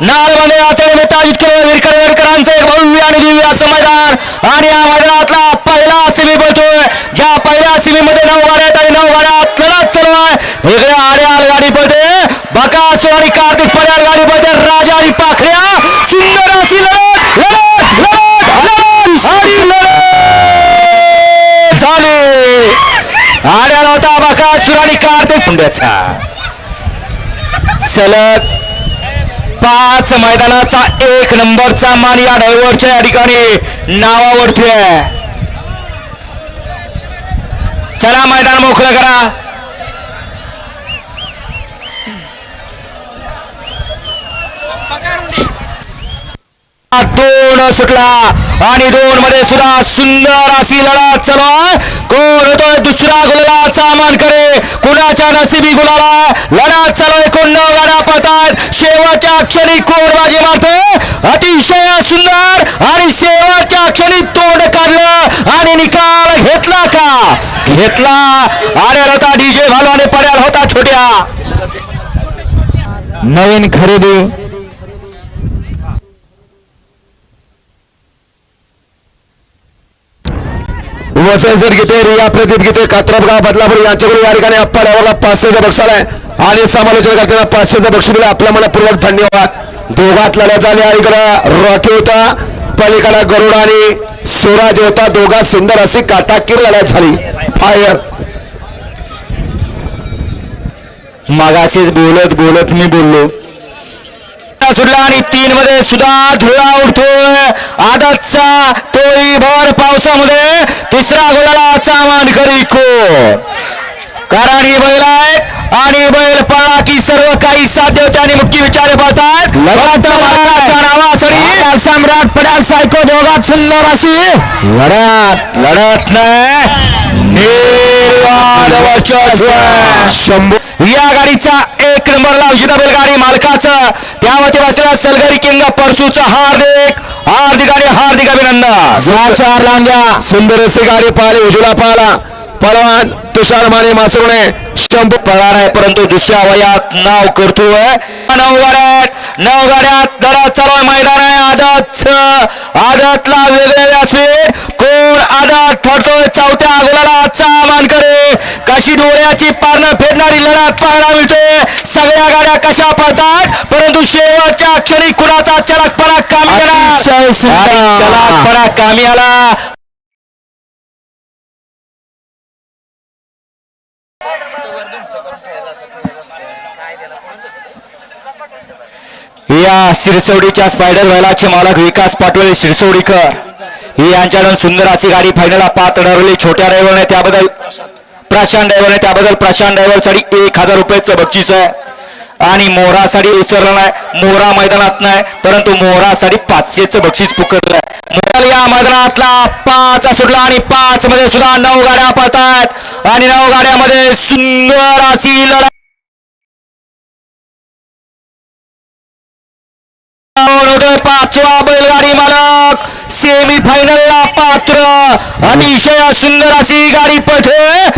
नालमध्ये आता आयोजित केलं विरकर विरकरांचं एक भव्य आणि दिव्य असं मैदान. आणि या मैदानातला पहिला सिमी पळतोय. ज्या पहिल्या सिमीमध्ये नऊ गाड्या आहेत आणि नऊ गाड्यात लढत चालू आहे. वेगळ्या आड्याल गाडी पळते. बकासूर आणि कार्तिक पड्याल गाडी पळते. राजा आणि पाखऱ्या सुंदर अशी लढत लढत लढत लढत आणि लढत झाली. आड्याला होता बकासूर आणि कार्तिक. पुंड्याचा. सलग पाच मैदानाचा एक नंबरचा मान या ड्रायव्हरच्या या ठिकाणी नावावरती आहे. चला मैदान मोकळं करा. दोन सुटला आणि दोन मध्ये सुद्धा सुंदर अशी लढा चलो कोण होतोय? दुसरा गोलाचा मानकरे कुणाच्या नसिबी गुलाला? लढत चालू आहे कोण नऊ गाड्या पळतात. शेवटच्या क्षणी कोण बाजी मारतो? अतिशय सुंदर आणि शेवटच्या क्षणी तोंड काढलं आणि निकाल घेतला का? घेतला. अरे होता डीजे घालू आणि पर्याल होता छोट्या. नवीन खरेदी. वचनसर गीते रिया प्रदीप गीते कात्रपगाव बदलापूर यांच्याकडून या ठिकाणी अप्पा डायव्हरला पाचशेचा बक्षाल आहे. आणि समालोचन करताना पाचशेचं बक्षीस दिला आपल्या मनापूर्वक धन्यवाद. दोघात लढत झाली आहे इकडं रॉकी होता पलीकडा गरुड आणि स्वराज होता. दोघात सुंदर अशी काटाकीर लढत झाली. फायर मागाशीच बोलत बोलत मी बोललो. सुटला आणि तीन मध्ये सुद्धा धुळा उडतोय. आदतचा तोही भर पावसामध्ये तिसरा गोलाचा मान करी कोण? कारण ही बैल आहेत आणि बैल पळा की सर्व काही साध्य होते आणि मुख्य विचार पाहतात. सम्राट पडाल सायको दोघात सुंदर अशी. लढत लढत नाही. शंभू या गाडीचा एक नंबरला उजिता बैलगाडी मालकाचं. त्यावरती बसलेला सलगरी किंग परसूचा हार्दिक हार्दिक आणि हार्दिक अभिनंदन. चार लांजा सुंदर असे गाडी पाहिले उजला पाहिला पलवान तुषार माने मासुरणे शंभू पळणार आहे परंतु दुसऱ्या वयात नाव करतोय नऊ गाड्यात नऊ गाड्यात दरात चालू मैदान आहे. आदत आदतला वेगळे व्यासपीठ कोण आदत ठरतोय चौथ्या गुलाला मान करे. कशी डोळ्याची पारणं फेडणारी लढत पाहायला मिळते सगळ्या गाड्या कशा पळतात? परंतु शेवटच्या क्षणी कुणाचा चलकपणा कामी आला? कामी आला. या शिरसवडीच्या स्पायडर व्हायलाचे मालक विकास पाटोळे शिरसवडीकर ही यांच्याकडून सुंदर अशी गाडी फायनलला पात ठरवली. छोट्या ड्रायव्हरने त्याबद्दल प्रशांत ड्रायव्हरने त्याबद्दल प्रशांत ड्रायव्हरसाठी एक हजार रुपयाचं बक्षीस आहे. आणि मोहरासाठी विसरला नाही. मोहरा मैदानात नाही परंतु मोहरासाठी पाचशेचं बक्षीस पुकारलंय मोहरा या मैदानातला पाच सुटला आणि पाच मध्ये सुद्धा नऊ गाड्या पळतात आणि नऊ गाड्यामध्ये सुंदर अशी लढाई पाचवा बैलगाडी मालक. सेमी फायनलला पात्र. अतिशय सुंदर अशी गाडी पळतोय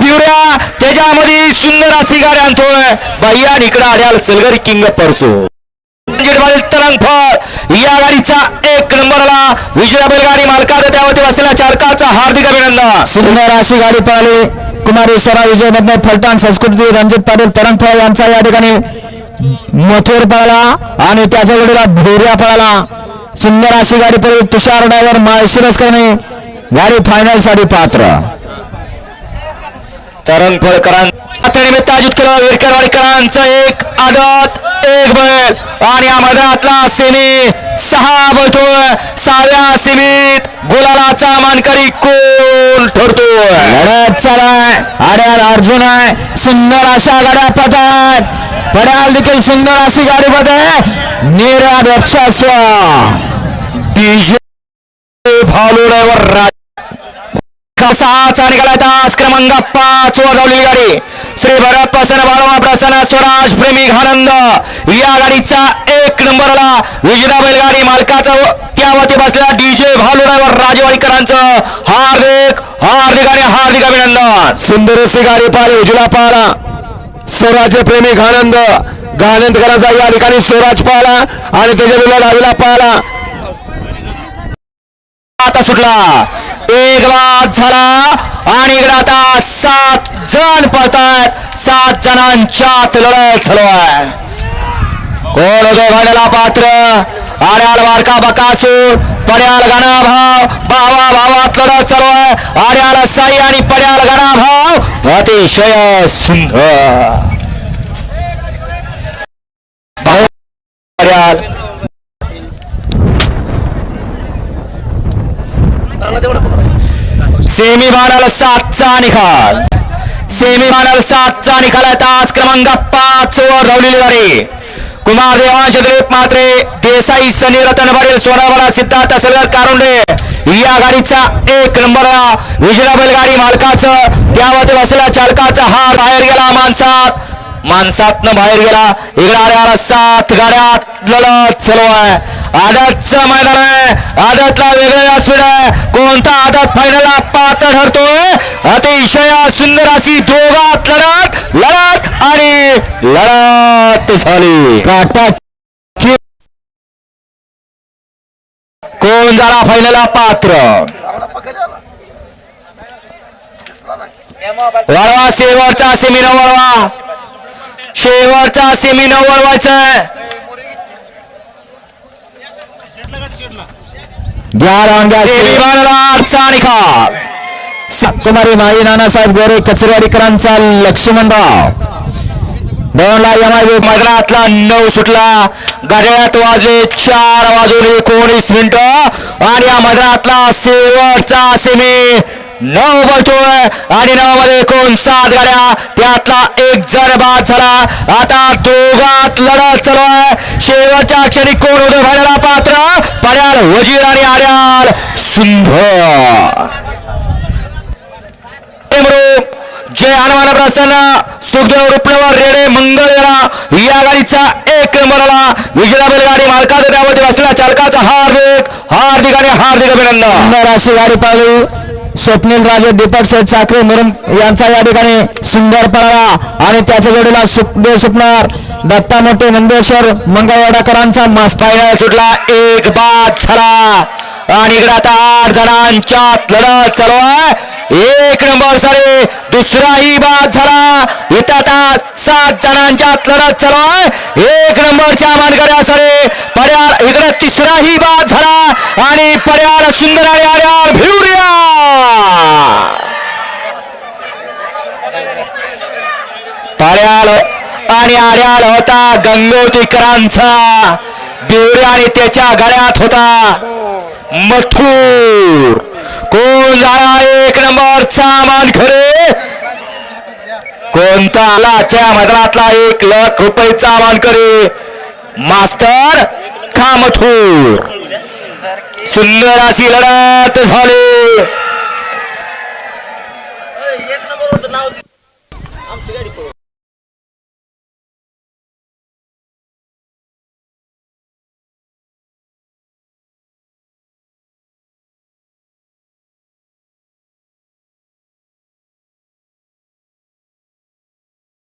भिवड्या त्याच्यामध्ये सुंदर अशी गाडी आणतोय. बाह्या इकडं आड्याल सलगर किंग परसो. तरंगफळ या गाडीचा एक नंबरला विजय बैलगाडी मालकाचं त्यावरती बसलेल्या चालकाचं हार्दिक अभिनंदन. सुंदर अशी गाडी पळाली. कुमारी स्वरा विजय मधने फलटण संस्कृती रणजित पाटील तरणफळ यांचा या ठिकाणी मथुर पळाला आणि त्याच्या जोडीला भोऱ्या पळाला. सुंदर अशी गाडी पडली तुषार ड्रायव्हर माळशिरसकरने गाडी फायनलसाठी पात्र. तरंगफळकरां निमित्त आयोजित केलं विरकरवाडीकरांचं एक आदत एक बळ आणि या मैदानातला सेमी सहा बळतोय. सहाव्या सेमीत गुलालाचा मानकरी कोण ठरतोय? लढत चालाय अर्जुन आहे. सुंदर अशा गाड्या पदात पडाल देखील सुंदर अशी गाडी मध्ये निरा वर्चस्व डीजे भालू राज। कसाचा निघाला तास क्रमांक पाच वर धावलेली गाडी। श्री भरत प्रसन्न बाळवा प्रसन्न स्वराज प्रेमी आनंद या गाडीचा एक नंबरला विजेता बैलगाडी मालकाचा त्यावरती बसला डीजे भालू ड्रायव्हर राजवाडीकरांचं हार्दिक हार्दिक आणि हार्दिक अभिनंदन। सुंदर अशी गाडी पाहिली उजला पाहिला स्वराज्य प्रेमी घानंद. घानंदकरांचा या ठिकाणी स्वराज पाहला आणि त्याच्या विरोधात डावीला पाहला. आता सुटला. एक बाद झाला आणि इकडे आता सात जण पळतात सात जणांच्यात लढत चालू आहे कोण होतो? घाण्याला पात्र. आड्याल वारका बकासूर पड्याल गणा भाव भावा भावात लढत चालू आहे. आड्याला साई आणि पड्याल गणा भाव अतिशय सुंदर. पड्याल. सेमी फायनल सातचा निकाल. सेमी फायनल सातचा निकाल आहे. तास क्रमांक पाच वर धावलेली गाडी कुमार देवांश दिलीप मात्रे देसाई सनी रतन पाटील सोनावाला सिद्धार्थ सलगर कारुंडे या गाडीचा एक नंबर विजया बैलगाडी मालकाचं त्यावरती बसलेला चालकाचा हार बाहेर गेला माणसात माणसातनं बाहेर गेला इकडे आल्या सात गाड्यात लढत चालू आहे आदतचं मैदान आहे. आदतला वेगळा स्पीड आहे. कोणता आदत फायनलला पात्र ठरतोय अतिशय सुंदर अशी दोघात लढत लढत आणि लढत झाली. काटा कोण झाला फायनलला पात्र? वळवा शेवटचा सेमी न वळवा. शेवटचा सेमी न वळवायचा घ्या कुमारी माई नानासाहेब गोरे कचरेवाडीकरांचा लक्ष्मणराव. दोनला यमाई मैदानातला नऊ सुटला गाड्यात वाजले चार वाजून एकोणीस मिनिट. आणि या मैदानातला शेवटचा सेमी नऊ बळतोय आणि नऊ मध्ये एकूण सात गाड्या. त्यातला एक जर बाद झाला. आता दोघात लढत चालू आहे. शेवटच्या क्षणी कोण होतो व्हायला पात्र? पड्याल वजीर आणि आर्याल सुंदर. जय हनुमान प्रसन्न. सुखदेव रुपणेवर रेडे मंगळ या गाडीचा एक नंबरला विजया बैलगाडी मालकाचा त्यावरती बसलेला चालकाचा हार्दिक हार्दिक आणि हार्दिक अभिनंदन. अशी गाडी पाहिली स्वप्नील राजे दीपक शेठ साखरे मुरुम यांचा या ठिकाणी सुंदर पळाला आणि त्याच्या जोडीला सुखदेव सुपणार दत्ता मोठे नंदेश्वर मंगळवाडाकरांचा मास्टर सुटला. एक बाद झाला. आणि इकडे आता आठ जणांच्यात लढत चालू आहे. एक नंबर साडे दुसराही बाद झाला. इथं आता सात जणांच्यात लढत चालू आहे. एक नंबरच्या मानकऱ्या साडे पर्यार इकडे तिसराही बाद झाला. आणि पर्यार सुंदर आणि आर्याल भिवरे आड्याळ आणि आड्याळ होता गंगोतीकरांचा बिवरे आणि त्याच्या गळ्यात होता. मथूर. कोण झाला एक नंबरचा मान खरे कोणता आलाच्या मदरातला एक लाख रुपयेचा मान करे मास्तर का मथूर सुंदर अशी लढत झाली.